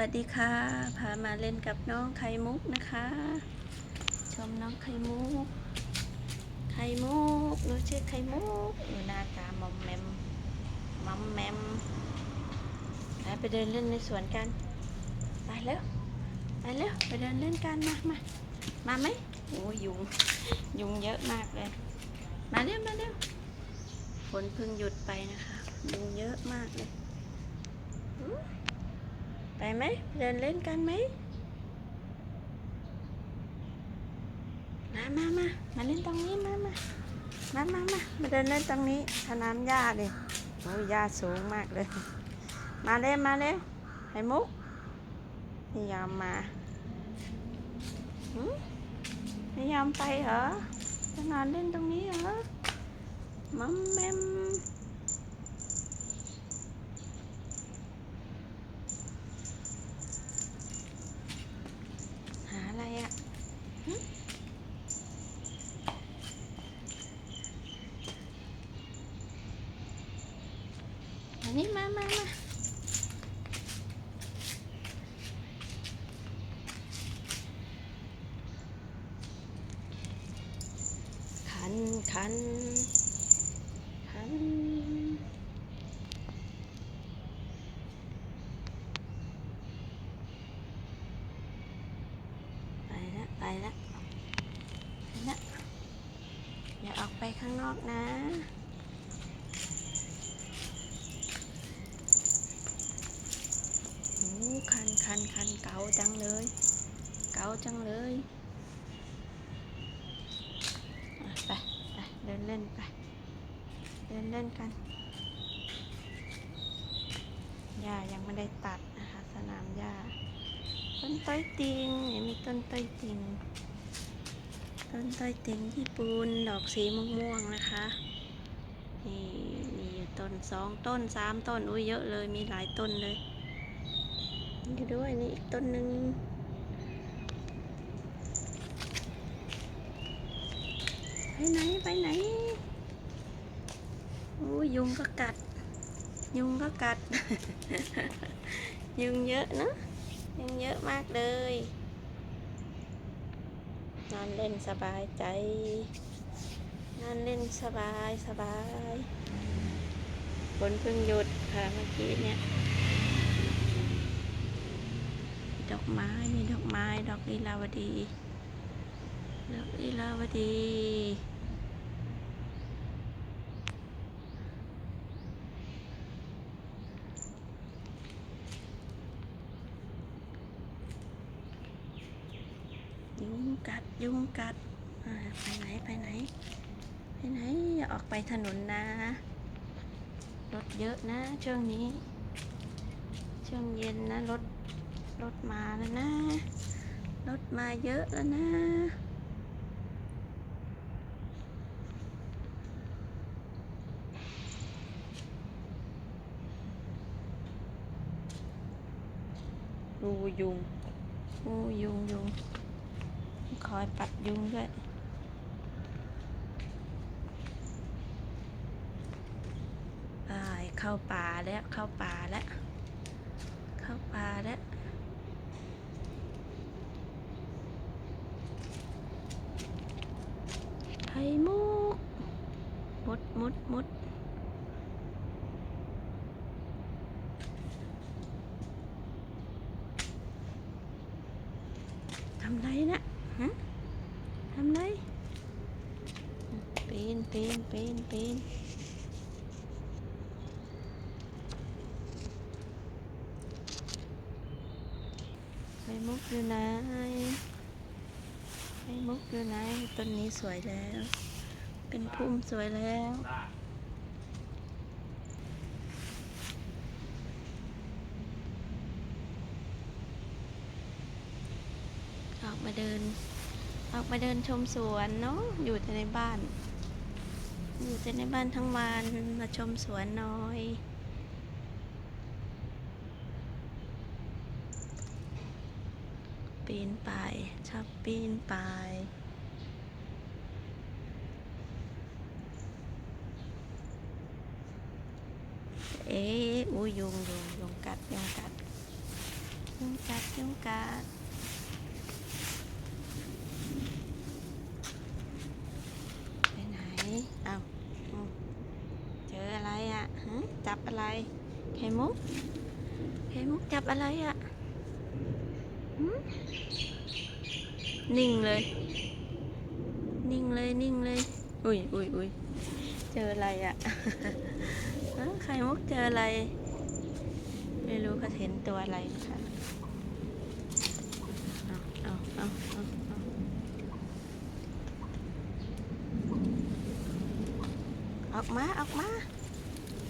วัสดีค่ะ พามาเล่นกับน้องไข่มุกนะคะ ชมน้องไข่มุก ไข่มุกหนูชื่อไข่มุกหนูหน้าตามอมแมมมอมแมมไปเดินเล่นในสวนกัน ไปแล้วไปแล้วไปเดินเล่นกันมามามาไหมโอ้ยยุงยุงเยอะมากเลย มาเร็วมาเร็วฝนเพิ่งหยุดไปนะคะยุงเยอะมากเลย ไปไหม เดินเล่นกันไหม มามามามาเล่นตรงนี้ มามามามามามาเดินเล่นตรงนี้สนามหญ้าเลยโอ้ยหญ้าสูงมากเลย มาเร็ว มาเร็วไข่มุกไม่ยอมมาไม่ยอมไปเหรอจะนอนเล่นตรงนี้เหรอมัมแมมหาอะไรอะ่ะหึ อันนี้มามามาคันคันคันไปละไปละไปละอย่าออกไปข้างนอกนะ โอ้ คันคันเก่าจังเลย เก่าจังเลยไปไปเดินเล่นไป เดินเล่นกันหญ้ายังไม่ได้ตัดนะคะสนามหญ้าต้นต้อยติงเนี่ยมีต้นต้อยติงต้นต้อยติงญี่ปุ่นดอกสีม่วงๆนะคะนี่นี่ต้นสองต้นสามต้นอุ้ยเยอะเลยมีหลายต้นเลย อยู่ด้วยนี่อีกต้นหนึ่งไปไหนไปไหนโอ้ยุงก็กัด ยุงก็กัด ยุงเยอะเนอะยุงเยอะมากเลยนอนเล่นสบายใจนอนเล่นสบายสบายฝนเพิ่งหยุดค่ะเมื่อกี้เนี่ย ดอกไม้ มีดอกไม้ ดอกลีลาวดี ดอกลีลาวดี ยุงกัด ยุงกัด ไปไหน ไปไหน ไปไหน อย่าออกไปถนนนะ รถเยอะนะช่วงนี้ ช่วงเย็นนะรถ รถมาแล้วนะ รถมาเยอะแล้วนะดูยุงโอ้ยุงยุง คอยปัดยุงด้วยไปเข้าป่าแล้ว เข้าป่าแล้ว เข้าป่าแล้ว ไข่มุกมุดมุดมุดทำไรนะฮะทำ ไข่มุกอยู่ไหนไอ้มุกอยู่ไหนต้นนี้สวยแล้ว เป็นพุ่มสวยแล้วออกมาเดิน ออกมาเดินชมสวนเนาะอยู่แต่ในบ้าน อยู่แต่ในบ้านทั้งวันมาชมสวนน้อย ปีนป่ายชอบปีนป่ายเอ๊อุ้ยยุงยุงยุงกัดยุงกัดยุงกัดยุงกัดไปไหนเอาเจออะไรอะ่ะจับอะไรไข่มุกไข่มุกจับอะไรอะ่ะ นิ่งเลย นิ่งเลยนิ่งเลย อุ้ยอุ้ยอุ้ยเจออะไรอะ่ะไข่มุกเจออะไร ไม่รู้เขาเห็นตัวอะไรนะคะเอาเอาเอาเอาเอาออกมาออกมา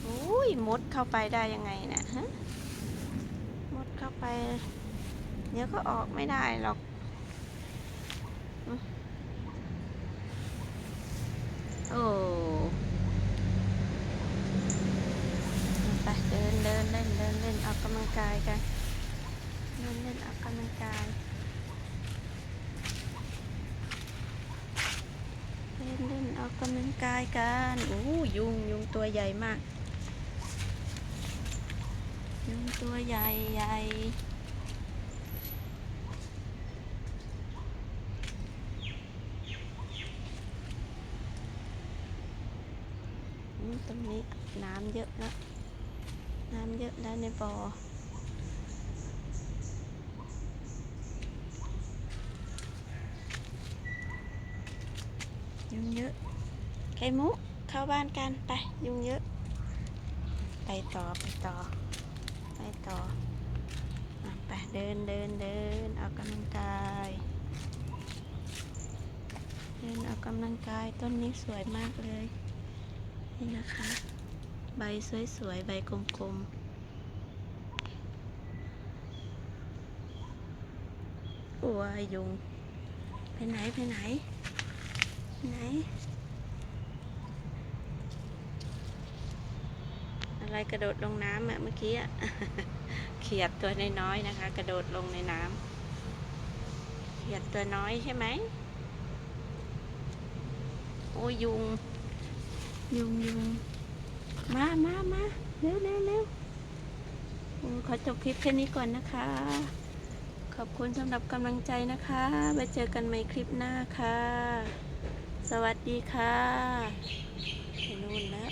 อุ้ยมดเข้าไปได้ยังไงเนะฮะมดเข้าไป เดี๋ยวก็ออกไม่ได้หรอกอืมโอ้ไปเดินเดินเล่นเดินเล่นออกกำลังกายกัน เดินเล่นออกกำลังกายเล่นเล่นออกกำลังกายกันโอ้ยุงยุงตัวใหญ่มาก ยุงตัวใหญ่ใหญ่ ตรงนี้น้ำเยอะแล้วน้ำเยอะแล้วในบ่อยุงเยอะไข่มุกเข้าบ้านกันไปยุงเยอะ ไปต่อไปต่อ ไปต่ออะไปเดินเดินเดินออกกำลังกาย เดินออกกำลังกายต้นนี้สวยมากเลย นี่นะคะ ใบสวยๆ ใบกลมๆอ้วยุง ไปไหน ไปไหน ไหน อะไรกระโดดลงน้ำอะเมื่อกี้อะเขียดตัวน้อยๆนะคะ กระโดดลงในน้ำเขียดตัวน้อยใช่ไหมโอ้ยยุง ยุงยุงมามามาเร็วเร็วเร็วขอจบคลิปแค่นี้ก่อนนะคะ ขอบคุณสำหรับกำลังใจนะคะไปเจอกันใหม่คลิปหน้าค่ะ สวัสดีค่ะไปนู่นแล้ว